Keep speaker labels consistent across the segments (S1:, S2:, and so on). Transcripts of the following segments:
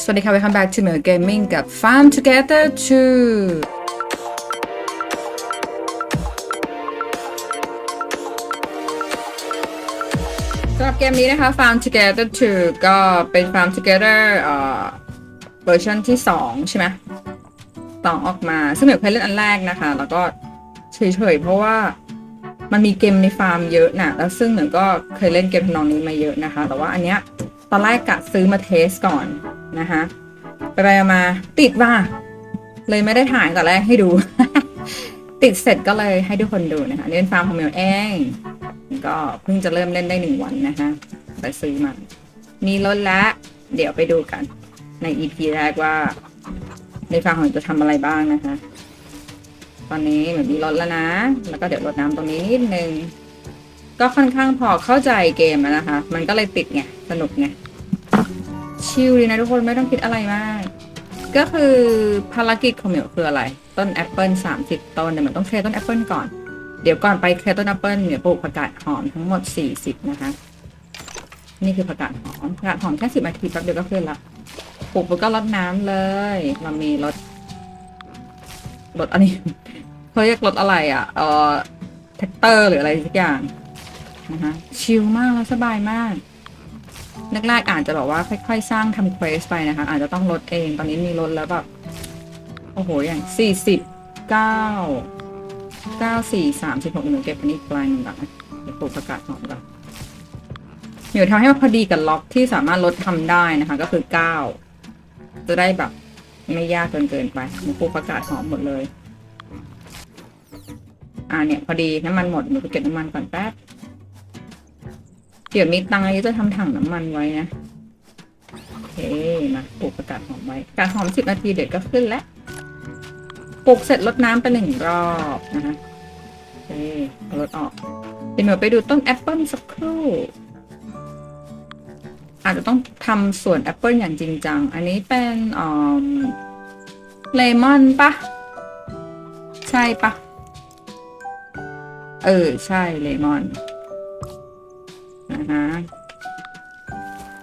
S1: สวัสดีค่ะ welcome back to Mil Gaming กับ Farm Together 2สำหรับเกมนี้นะคะ Farm Together 2 ก็เป็น Farm Together เอ่อเวอร์ชันที่ 2 ใช่ไหมสองออกมาซึ่งเหมือนเคยเล่นอันแรกนะคะ แล้วก็เฉยๆ เพราะว่ามันมีเกมในฟาร์มเยอะนะแล้วซึ่งเหมือนก็เคยเล่นเกมทำนองนี้มาเยอะนะคะ แต่ว่าอันเนี้ย ตอนแรกกะซื้อมาเทสก่อนนะคะไปไปมาติดว่า เลยไม่ได้ถ่ายตอนแรกให้ดู ติดเสร็จก็เลยให้ทุกคนดูนะคะนี่นฟาร์มของเมลเองก็เพิ่งจะเริ่มเล่นได้หนึ่งวันนะคะไปซื้อมามีรถแล้วเดี๋ยวไปดูกันใน EP แรกว่า ในฟาร์มของจะทำอะไรบ้างนะคะ ตอนนี้เหมือนมีรถแล้วนะ แล้วก็เดี๋ยวรดน้ำตรงนี้นิดนึงก็ค่อนข้างพอเข้าใจเกมแล้วนะคะ มันก็เลยติดไง สนุกไง ชิลดีนะทุกคนไม่ต้องคิดอะไรมาก ก็คือภารกิจของเหมียวคืออะไร ต้นแอปเปิล30ต้นเนี่ยมันต้องเคลียร์ต้นแอปเปิลก่อน เดี๋ยวก่อนไปเคลียร์ต้นแอปเปิลเนี่ยปลูกผักกาดหอมทั้งหมด40นะคะ นี่คือผักกาดหอมผักกาดหอมแค่10นาทีแป๊บเดียวก็ขึ้นละปลูกปุ๊บก็รดน้ำเลย เรามีรถรถอันนี้เขาเรียกรถอะไรอะ เออแท็กเตอร์หรืออะไรสักอย่างนะคะชิลมากแล้วสบายมาก แรกๆอาจจะแบบว่าค่อย ๆ สร้างทำเควสไปนะคะ อาจจะต้องลดเองตอนนี้มีลดแล้วแบบโอ้โหอย่างสี่สิบเก้าเก้าสี่สามสิบหกหนึ่งเก็บอันนี้อีกลายหนึ่งก่อนนะเดี๋ยวปลูกประกาศหอมก่อนเดี๋ยวทำให้มันพอดีกับล็อกที่สามารถลดทำได้นะคะ ก็คือเก้าจะได้แบบไม่ยากเกินเกินไปหนูปลูกประกาศหอมหมดเลย อ่าเนี่ยพอดีน้ำมันหมดหนูไปเก็บน้ำมันก่อนแป๊บ เดี๋ยวมีตังค์จะทำถังน้ำมันไว้นะ โอเคมาปลูกประกาศหอมไว้ประกาหอมสิบนาทีเดี๋ยวก็ขึ้นแล้วปลูกเสร็จลดน้ำไปหนึ่งรอบนะคะโอเคเอารถออกเดี๋ยวหนูไปดูต้นแอปเปิลสักครู่อาจจะต้องทำสวนแอปเปิลอย่างจริงจัง อันนี้เป็นอ่อเลมอนปะใช่ปะเออ ใช่เลมอน นะคะ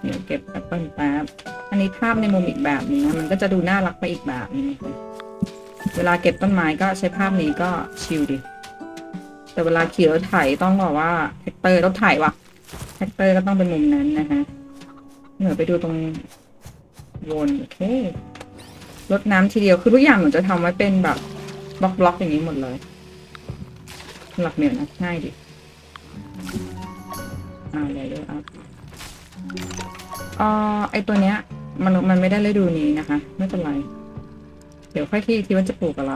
S1: เดี๋ยวเก็บแอปเปิลแป๊บ อันนี้ภาพในมุมอีกแบบหนึงนะมันก็จะดูน่ารักไปอีกแบบนึงนะคะเวลาเก็บต้นไม้ก็ใช้ภาพนี้ก็ชิลดีแต่เวลาขี่รถไถต้องบอกว่าแท็กเตอร์รถไถวะแท็กเตอร์ก็ต้องเป็นมุมนั้นนะคะเหนือไปดูตรงวนโอเครดน้ำทีเดียวคือทุกอย่างหนูจะทำไว้เป็นแบบบล็อกๆอย่างนี้หมดเลยหรับเหมียวนะง่ายดี อ่าเลเยอร์อัพอ่าไอตัวเนี้ย มันมันไม่ได้ฤดูนี้นะคะ ไม่เป็นไร เดี๋ยวค่อยคิดอีกทีว่าจะปลูกอะไร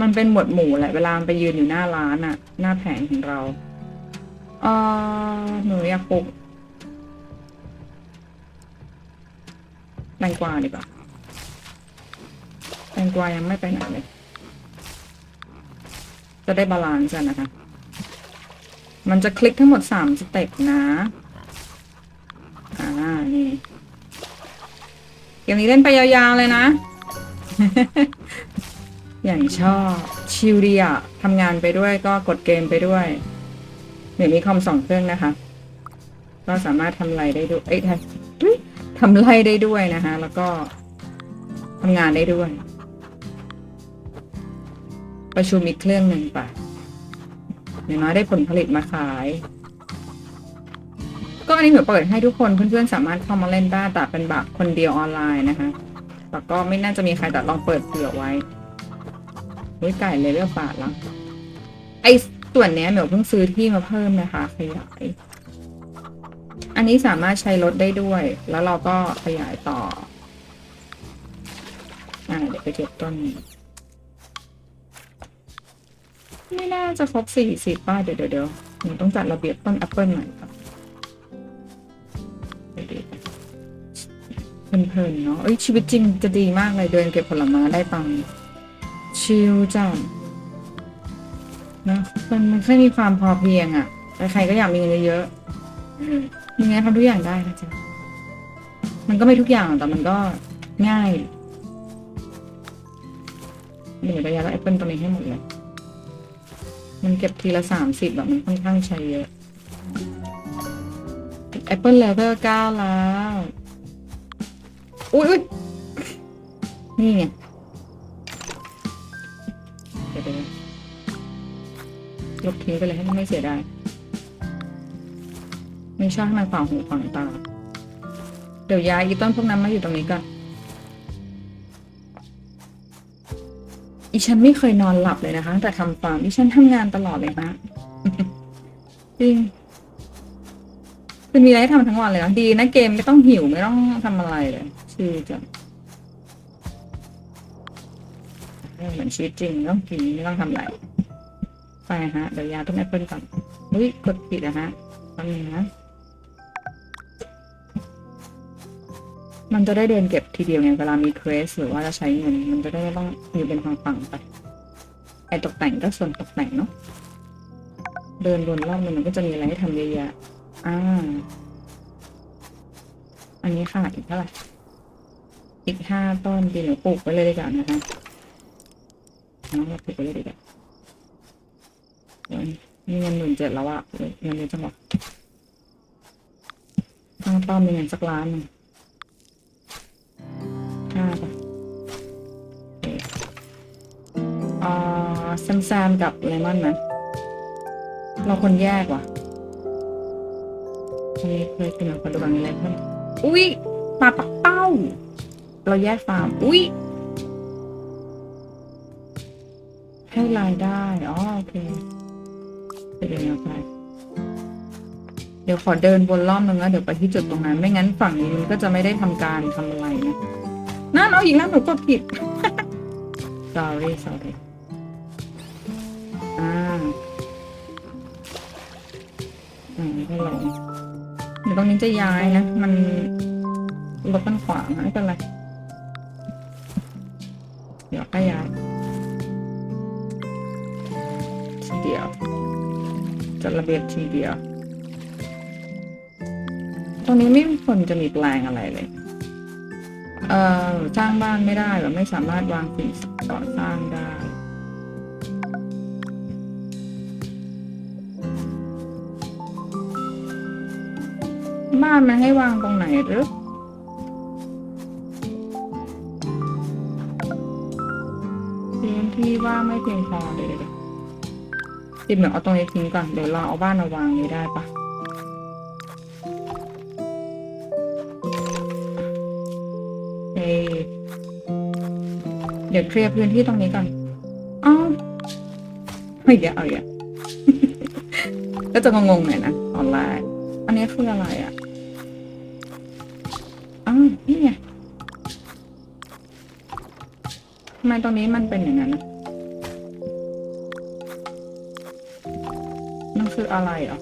S1: มันเป็นหมวดหมู่แหละ เวลาไปยืนอยู่หน้าร้านอะหน้าแผงของเราเออหนูอยากปลูกแตงกวาดีกว่าแตงกวายังไม่ไปไหนเลย จะได้บาลานซ์กันนะคะ มันจะคลิกทั้งหมดสามสเต็ปนะ อ่า นี่เกมนี้เล่นไปยาวๆเลยนะ อย่างชอบ ชิลดีอะทำงานไปด้วยก็กดเกมไปด้วยเดี๋ยวมีคอมสองเครื่องนะคะ ก็สามารถทำไรได้ด้วย เอ้ยทำอุ๊ยทำไรได้ด้วยนะคะ แล้วก็ทำงานได้ด้วย ประชุมอีกเครื่องหนึ่งไป อย่างน้อยได้ผลผลิตมาขาย ก็อันนี้เหมือนเปิดให้ทุกคนเพื่อนๆสามารถเข้ามาเล่นได้แต่เป็นแบบคนเดียวออนไลน์นะคะแต่ก็ไม่น่าจะมีใครแต่ลองเปิดเผื่อไว้เฮ้ยไก่เลยเรื่องบาทแล้วไอ้ส่วนเนี้ยเหมียวเพิ่งซื้อที่มาเพิ่มนะคะ ขยาย อันนี้สามารถใช้รถได้ด้วย แล้วเราก็ขยายต่ออ่าเดี๋ยวไปเก็บต้นนี้ ไม่น่าจะครบสี่สิบป้าเดี๋ยวเดี๋ยวเดี๋ยวหนูต้องจัดระเบียบต้นแอปเปิลหม่ครับเดี๋ยวๆเพลินๆเนาะเอ้ยชีวิตจริงจะดีมากเลยเดินเก็บผลไม้ได้ตังชิลจังนะมันมันแค่มีความพอเพียงอะ่ะใครๆก็อยากมีเงินเยอะๆมีเงินทำทุกอย่างได้นะจ๊ะมันก็ไม่ทุกอย่างแต่มันก็ง่ายเดี๋ยวระยะแล้วแอปเปิลตัวนี้ให้หมดเลย มันเก็บทีละสามสิบแบบมันค่อนข้างใช้เยอะ Apple Level 9แล้วอุ้ยอุ้ยนี่ไงเดี๋ยวลบทิ้งไปเลยให้มันไม่เสียดายไม่ชอบให้มันฝังหูฝังตา เดี๋ยวย้ายอีต้นพวกนั้นมาอยู่ตรงนี้ก่อน อีฉันไม่เคยนอนหลับเลยนะคะแต่ทำฟาร์มอีฉันทำงานตลอดเลยนะจริงคือมีอะไรให้ทำทั้งวันเลยนะดีนะเกมไม่ต้องหิวไม่ต้องทำอะไรเลยชิลจังเหมือนชีวิตจริงไม่ต้องกินไม่ต้องทำอะไรไปฮะเดี๋ยวยาต้นแอปเปิลก่อนอุ้ยกดผิดนะฮะแป๊บนึงนะ มันจะได้เดินเก็บทีเดียวไงเวลามีเควสหรือว่าจะใช้เงิน มันจะได้ไม่ต้องอยู่เป็นฝั่งๆไปไอตกแต่งก็ส่วนตกแต่งเนาะเดินวนรอบนึงมันก็จะมีอะไรให้ทำเยอะแยะอ่า อันนี้ค่ะอีกเท่าไหร่ อีกห้าต้นดีหนูปลูกไว้เลยดีกว่านะคะน้องเราปลูกไว้เลยดีกว่าเดี๋ยวมีเงินหมื่นเจ็ดแล้วอะเงินเยอะจังวะตั้งเป้ามีเงินสักล้านหนึ่งาแซมแซมกับเลมอนนะเราคนแยกว่ะอันนี้เคยกินกับคนดูบางนี้เลยเพื่อนอุ้ยปลาปักเป้า เราแยกฟาร์มอุ้ยให้รายได้อ๋อโอเคไปเดินเอาไปเดี๋ยวขอเดินวนรอบนึงแล้วเดี๋ยวไปที่จุดตรงนั้น ไม่งั้นฝั่งนี้มันก็จะไม่ได้ทำการทำอะไรนะนั่นเอาอีกแล้วหนูกดผิด sorry sorry อ่าอืมก็ลงเดี๋ยวตรงนี้จะย้ายนะ มันรถมันขวางนะไม่เป็นไร เดี๋ยวก็ย้ายทีเดียวจัดระเบียบทีเดียว ตรงนี้ไม่ควรจะมีแปลงอะไรเลย เอ่อสร้างบ้านไม่ได้หรือไม่สามารถวางสิ่งก่อสร้างได้ บ้านมันให้วางตรงไหนหรือพื้นที่ว่างไม่เพียงพอเลยเดี๋ยวติดเหมือนเอาตรงนี้ทิ้งก่อนเดี๋ยวเราเอาบ้านมาวางนี้ได้ปะเฮ้ยเดี๋ยวเคลียร์พื้นที่ตรงนี้ก่อนอ้าวเอาอีกแล้วเอาอีกแล้วก็จะงงๆหน่อยนะตอนแรกอันนี้คืออะไรอะ ตรงนี้มันเป็นอย่างนั้นมันคืออะไรอะ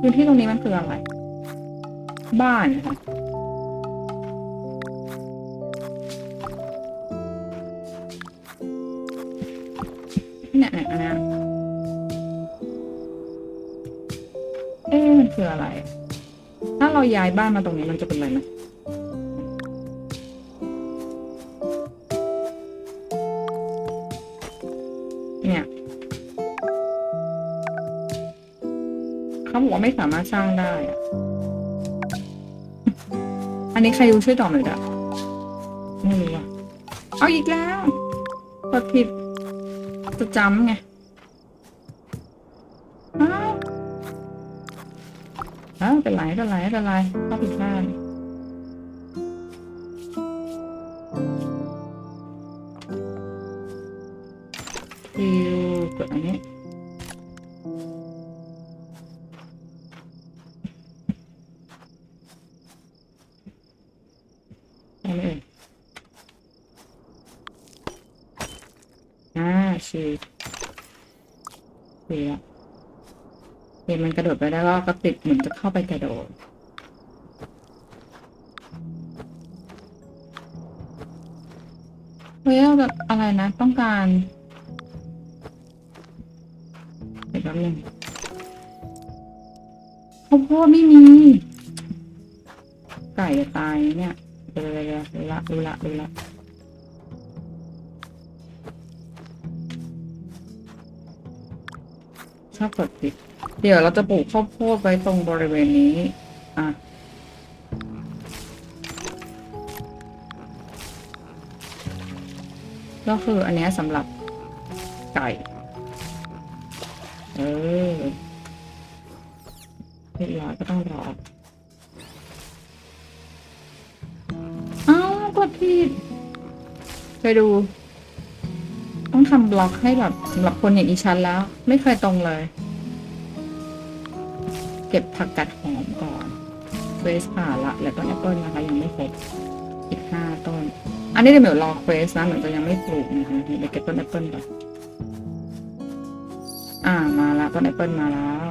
S1: พื้นที่ตรงนี้มันคืออะไร บ้านนะคะเนี่ยเนี่ยอันเนี้เอ๊ะมันคืออะไร ถ้าเราย้ายบ้านมาตรงนี้มันจะเป็นอะไรไหม เขาบอกว่าไม่สามารถสร้างได้อะอันนี้ใครรู้ช่วยตอบหน่อยจ้ะไม่รู้อะเอาอีกแล้วกดผิดจะจำไงอ้าวอ้าวเป็นไรเป็นไรเป็นไรเข้าผิดพลาด ได้ไหมเอ่ยอ่าชีดีละเห็นมันกระโดดไปได้ก็ก็ติดเหมือนจะเข้าไปกระโดดเฮ้ยแบบอะไรนะ ต้องการเดี๋ยวแป๊บนึงข้าวโพดไม่มี ไก่จะตายเนี่ย เดี๋ยวๆรู้ละรู้ละรู้ละชอบกดปิด เดี๋ยวเราจะปลูกข้าวโพดไว้ตรงบริเวณนี้ อะก็คืออันนี้สำหรับไก่ เออเรียบร้อยก็ต้องรอากดผิดไปดู ต้องทำบล็อกให้แบบสำหรับคนอย่างอีชั้นแล้ว ไม่เคยตรงเลย เก็บผักกัดหอมก่อนเฟสผ่านละแล้วก็แอปเปิลนะคะยังไม่ครบอีกห้าต้น อันนี้เดี๋ยวเหมียวรอเควสนะเหมือนจะยังไม่ปลูกนะคะเดี๋ยวเก็บต้นแอปเปิลก่อนอ่ามาละต้นแอปเปิลมาแล้ว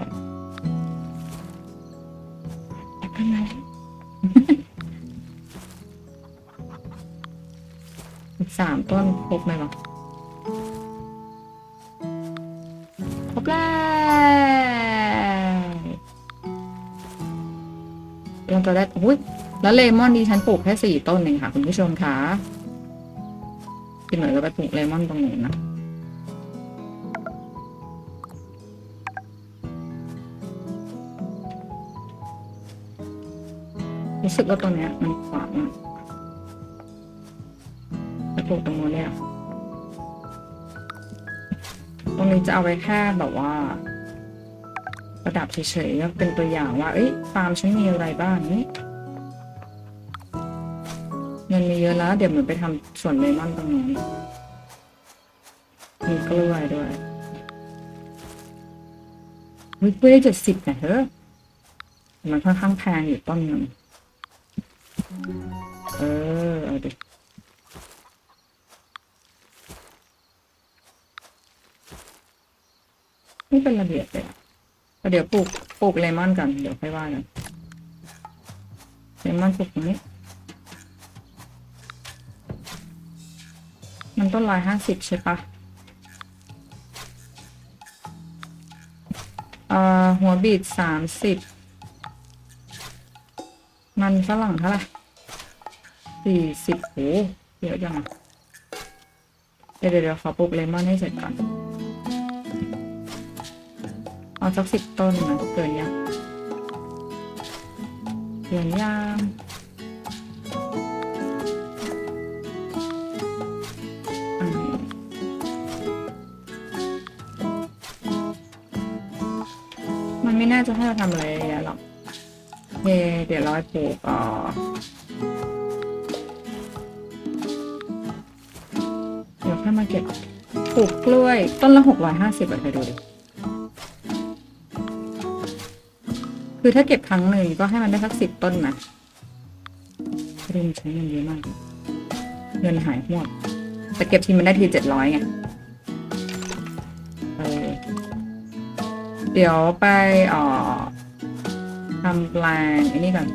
S1: สามต้นครบไหมวะครบแล้วเราจะได้อุ้ยแล้วเลมอนดีฉันปลูกแค่สี่ต้นเองค่ะ คุณผู้ชมคะพี่หน่อยก็ไปปลูกเลมอนตรงนู้นนะรู้สึกว่าตรงเนี้ยมันขวางอะไปลูกตรงนู้นเนี่ย ตรงนี้จะเอาไว้แค่แบบว่า ประดับเฉยๆก็เป็นตัวอย่างว่า เอ้ยฟาร์มฉันมีอะไรบ้างนี่เงินมีเยอะแล้ว เดี๋ยวเหมือนไปทำสวนเลมอนตรงนี้มีกล้วยด้วยวิกล้วยได้เจ็ดสิบนะเฮ้ยมันค่อนข้างแพงอยู่ต้นหนึ่งเออเอาดิ ไม่เป็นระเบียบเลยเดี๋ยวปลูกปลูกเลมอนกันเดี๋ยวค่อยว่ากันเลมอนปลูกตรงนี้ มันต้นร้อยห้าสิบใช่ปะเอ่อหัวบีดสามสิบมันฝรั่งเท่าไหร่สี่สิบโหเยอะจังเดี๋ยวเดี๋ยวเดี๋ยวขอปลูกเลมอนให้เสร็จก่อน เอาสักสิบต้นนะเกินยังเกินยังอ่ามันไม่น่าจะให้เราทำอะไรเยหรอกเคเดี๋ยวราไปปลูกอ่อเดี๋ยวค่อยมาเก็บปลูกกล้วยต้นละหกร้อยห้าสิบไปดูดิ คือถ้าเก็บครั้งหนึ่งก็ให้มันได้สักสิบต้นนะเริ่มใช้เงินเยอะมากเงินหายหมด แต่เก็บทีมันได้ทีเจ็ดร้อยไงเดี๋ยวไปอ่อทำแปลงไอ้นี่ก่อน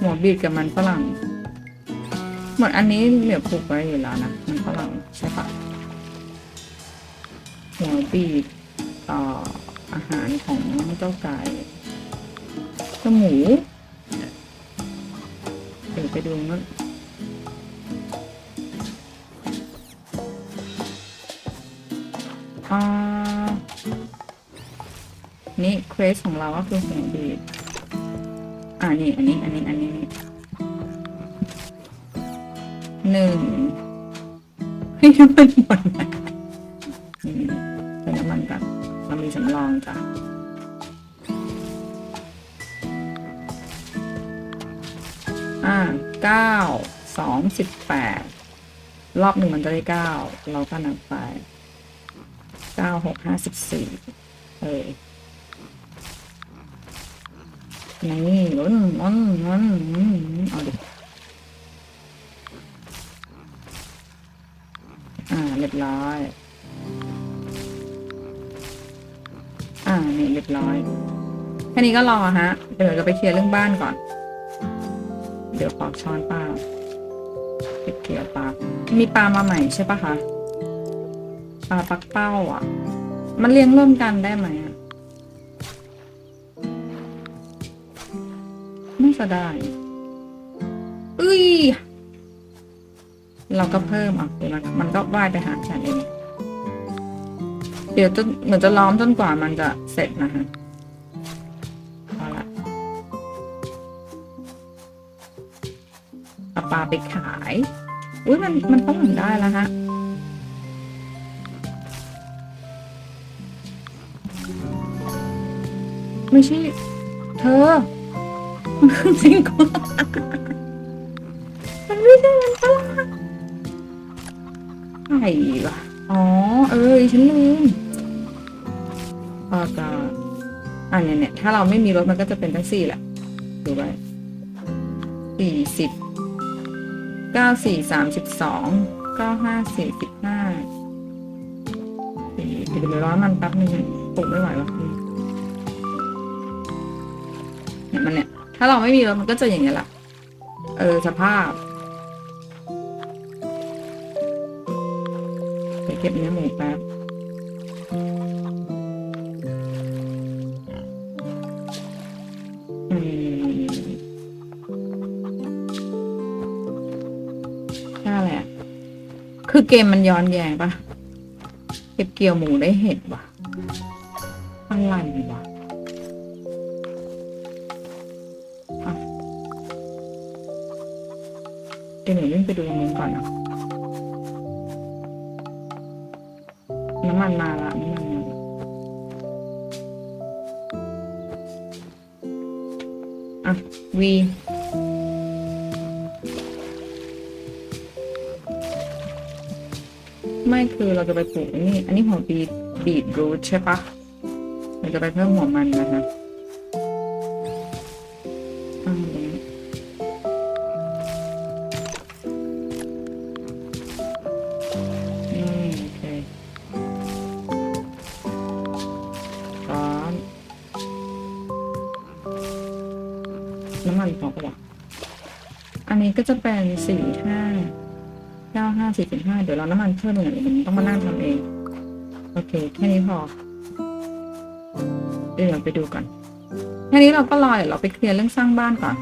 S1: หัวบีดกับมันฝรั่งหมดอันนี้เหลือปลูกไว้อยู่แล้วนะ มันฝรั่งใช่ปะหัวบีดต่ออาหารของเจ้าไก่ เจ้าหมูเดี๋ยวไปดูนั่นอ่านี่เควสของเราก็คือหัวบีดอ่านี่ อันนี้ อันนี้ อันนี้หนึ่งให้น้ำมันหมดนะนี่ใส่น้ำมันก่อนเรามีสำรองจ้ะ เก้าสองสิบแปดรอบหนึ่งมันจะได้เก้าเราก็นับไปเก้าหกห้าสิบสี่เออนี่ล้นล้นล้นเอาดิอ่าเรียบร้อย อ่านี่เรียบร้อยแค่นี้ก็รอฮะ เดี๋ยวจะไปเคลียร์เรื่องบ้านก่อน ดี๋ยวขอช้อนปลาเก็บเกี่ยวปลา มีปลามาใหม่ใช่ปะคะปลาปักเป้าอะ มันเลี้ยงร่วมกันได้ไหมอะไม่จะได้อุ้ยเราก็เพิ่มอะเดี๋ยวมันก็ว่ายไปหาฉันเอง เดี๋ยวจนเหมือนจะล้อมจนกว่ามันจะเสร็จนะฮะ ปลาไปขาย อุ้ยมันมันต้องได้แล้วฮะไม่ใช่เธอจริงกว่มันไม่ใช่มันปลาไหนวะอ๋อ เออฉันลืมปลากาอันเนี้ยเนี่ยถ้าเราไม่มีรถมันก็จะเป็นตั้งสี่แหละดูไปสี่สิบ เก้าสี่สามสิบสองเก้าห้าสี่สิบห้าสี่เดี๋ยวไปร้อนมันแป๊บนึงปลุกไม่ไหววะเนี่ยมันเนี่ย ถ้าเราไม่มีรถมันก็จะอย่างเงี้ยแหละเออสภาพไปเก็บเนื้อหมูแป๊บ คือเกมมันย้อนแยงปะเก็บเกี่ยวหมูได้เห็ดวะอะไรวะอะเดี๋ยวหนูวิ่งไปดูตรงนู้นก่อนนะน้ำมันมาละน้ำมันมาอะวี คือเราจะไปปลูกนี่ อันนี้หัวบีดบีดรูทใช่ปะเราจะไปเพิ่มหัวมันนะคะอ่าตรงนี้นน้ำมันพอปะวะอันนี้ก็จะเป็นสี่ห้า เก้าห้าสี่สิบห้าเดี๋ยวเราน้ำมันเพิ่มหน่อยมันต้องมานั่งทำเอง โอเค แค่นี้พอ เดี๋ยวเราไปดูก่อน แค่นี้เราก็รอเดี๋ยวเราไปเคลียร์เรื่องสร้างบ้านก่อน